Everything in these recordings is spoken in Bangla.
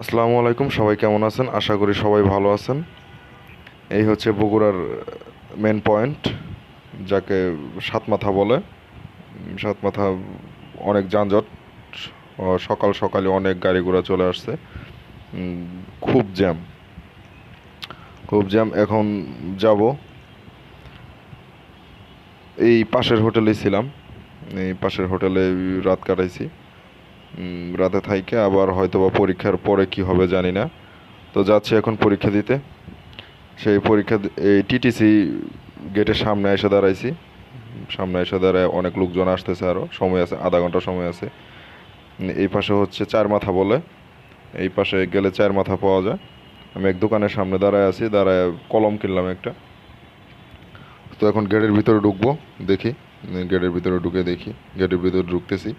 আসসালামু আলাইকুম সবাই কেমন আছেন? আশা করি সবাই ভালো আছেন। এই হচ্ছে বগুড়ার মেন পয়েন্ট যাকে সাতমাথা বলে। উম, সাতমাথা অনেক যানজট সকাল সকালে অনেক গাড়ি ঘোড়া চলে আসছে। খুব জ্যাম। খুব জ্যাম এখন যাব। এই পাশের হোটেলে ছিলাম। এই পাশের হোটেলে রাত কাটাইছি। রাতে থাইকে আবার হয়তো বা পরীক্ষার পরে কি হবে জানি না। তো যাচ্ছি এখন পরীক্ষা দিতে। সেই পরীক্ষা এই টিটিসি গেটের সামনে এসে দাঁড়াইছি। সামনে এসে দাঁড়ায় অনেক লোকজন আসতেছে আরও সময় আছে, আধা ঘণ্টা সময় আছে। এই পাশে হচ্ছে চার মাথা বলে। এই পাশে গেলে চার মাথা পাওয়া যায়। আমি এক দোকানের সামনে দাঁড়ায় আছি, দাঁড়ায় কলম কিনলাম একটা। তো এখন গেটের ভিতরে ঢুকবো, দেখি। গেটের ভিতরে ঢুকে দেখি। গেটের ভিতরে ঢুকতেছি।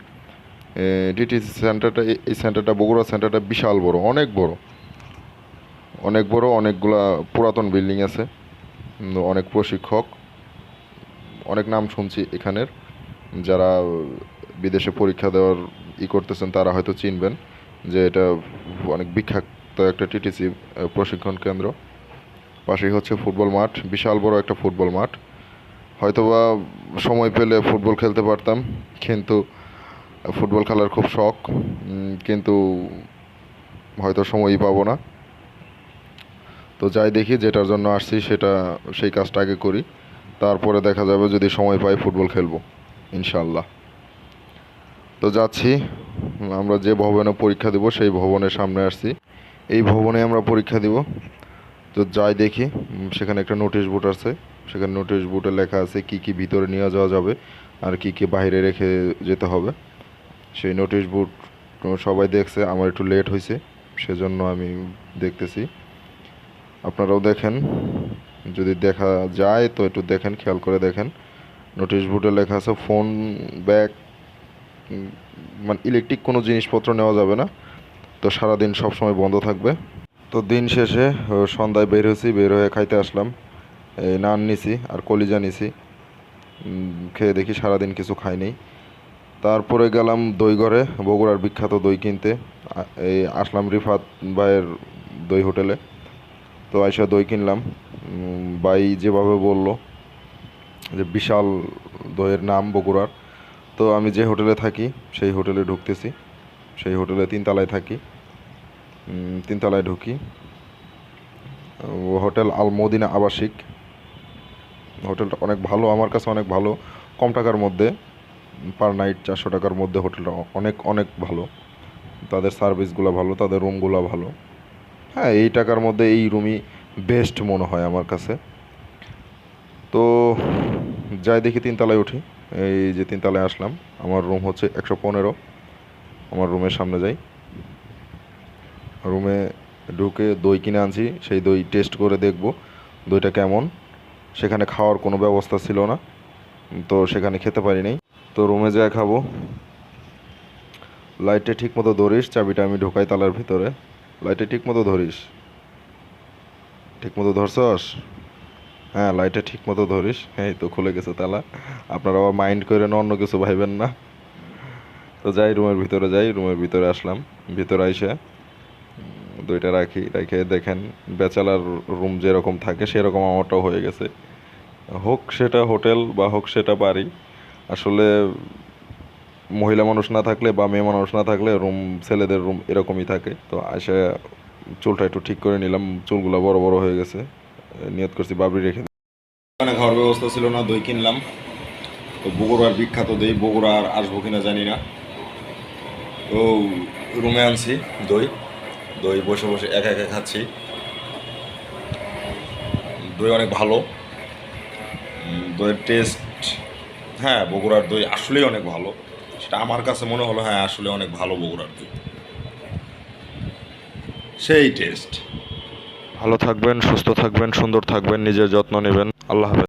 ডিটিসি সেন্টারটা এই- সেন্টারটা বগুড়া সেন্টারটা বিশাল বড়, অনেক বড়। অনেক বড়, অনেকগুলা পুরাতন বিল্ডিং আছে অনেক প্রশিক্ষক। অনেক নাম শুনছি এখানের। যারা বিদেশে পরীক্ষা দেওয়ার ই করতেছেন, তারা হয়তো চিনবেন যে এটা অনেক বিখ্যাত একটা টিটিসি প্রশিক্ষণ কেন্দ্র। পাশেই হচ্ছে ফুটবল মাঠ, বিশাল বড় একটা ফুটবল মাঠ। হয়তোবা সময় পেলে ফুটবল খেলতে পারতাম, কিন্তু ফুটবল খেলার খুব শখ কিন্তু হয়তো সময়ই পাবো না। তো যাই দেখি যেটার জন্য আসছি সেটা, সেই কাজটা আগে করি। তারপরে দেখা যাবে যদি সময় পাই ফুটবল খেলব ইনশাল্লাহ তো যাচ্ছি, আমরা যে ভবনে পরীক্ষা দেব সেই ভবনের সামনে আসছি। এই ভবনে আমরা পরীক্ষা দিব। তো যাই দেখি সেখানে একটা নোটিশ বোর্ড আছে। সেখানে নোটিশ বোর্ডে লেখা আছে কি কি ভিতরে নিয়ে যাওয়া যাবে আর কি কি বাইরে রেখে যেতে হবে। সেই নোটিশ বোর্ড সবাই দেখছে, আমার একটু লেট হয়েছে, সেজন্য আমি দেখতেছি। আপনারাও দেখেন, যদি দেখা যায় তো একটু দেখেন, খেয়াল করে দেখেন। নোটিশ বোর্ডে লেখা আছে ফোন ব্যাগ মানে ইলেকট্রিক কোনো জিনিসপত্র নেওয়া যাবে না। তো সারাদিন সবসময় বন্ধ থাকবে। তো দিন শেষে সন্ধ্যায় বের হয়েছি, বের হয়ে খাইতে আসলাম। এই নান নিছি, আর কলিজা নিছি। খেয়ে দেখি সারাদিন কিছু খাইনি তারপরে গেলাম দই ঘরে, বগুড়ার বিখ্যাত দই কিনতে। এই আসলাম রিফাত ভাইয়ের দই হোটেলে। তো আইসা দই কিনলাম। ভাই যেভাবে বলল যে বিশাল দইয়ের নাম বগুড়ার। তো আমি যে হোটেলে থাকি, সেই হোটেলে ঢুকতেছি। সেই হোটেলে তিনতলায় থাকি। তিনতলায় ঢুকি। হোটেল আল মদিনা আবাসিক। হোটেলটা অনেক ভালো, আমার কাছে অনেক ভালো। কম টাকার মধ্যে। পার নাইট চারশো টাকার মধ্যে হোটেলটা অনেক অনেক ভালো। তাদের সার্ভিসগুলো ভালো, তাদের রুমগুলো ভালো। হ্যাঁ এই টাকার মধ্যে এই রুমই বেস্ট মনে হয় আমার কাছে। তো যাই দেখি তিনতলায় উঠি। এই যে তিনতলায় আসলাম। আমার রুম হচ্ছে একশো পনেরো। আমার রুমের সামনে যাই। রুমে ঢুকে দই কিনে আনছি। সেই দই টেস্ট করে দেখব দইটা কেমন। সেখানে খাওয়ার কোনো ব্যবস্থা ছিল না। তো সেখানে খেতে পারি নাই। তো রুমে যা খাব। লাইটে ঠিক মতো ধরিস, চাবিটা আমি ঢোকাই তালার ভিতরে। লাইটে ঠিক মতো ধরিস। ঠিক মতো ধরছস? হ্যাঁ লাইটে ঠিক মতো ধরিস। এই তো খুলে গেছে তালা। আপনারা আবার মাইন্ড করে না, অন্য কিছু ভাইবেন না। তো যাই, রুমের ভিতরে যাই। রুমের ভিতরে আসলাম। ভিতরে আইসে দুইটা রাখি। রেখে, দেখেন, বেচালার রুম যেরকম থাকে, সেরকম আমারটাও হয়ে গেছে। হোক সেটা হোটেল বা হোক সেটা বাড়ি। আসলে মহিলা মানুষ না থাকলে বা মেয়ে মানুষ না থাকলে রুম ছেলেদের রুম এরকমই থাকে। তো এসে চুলটা একটু ঠিক করে নিলাম, চুলগুলো বড় বড় হয়ে গেছে। নিয়ত করছি বাবরি রেখে মানে খাওয়ার ব্যবস্থা ছিল না, দই কিনলাম। তো বগুড়ার বিখ্যাত দই, বগুড়া আর আসব কিনা জানি না। তো রুমে আনছি দই। দই বসে বসে একা একা খাচ্ছি। দই অনেক ভালো। দইয়ের টেস্ট হ্যাঁ বগুড়ার দই আসলেই অনেক ভালো। সেটা আমার কাছে মনে হলো হ্যাঁ আসলে অনেক ভালো বগুড়ার দই। সেই টেস্ট ভালো থাকবেন, সুস্থ থাকবেন, সুন্দর থাকবেন, নিজের যত্ন নেবেন। আল্লাহ হাফেজ।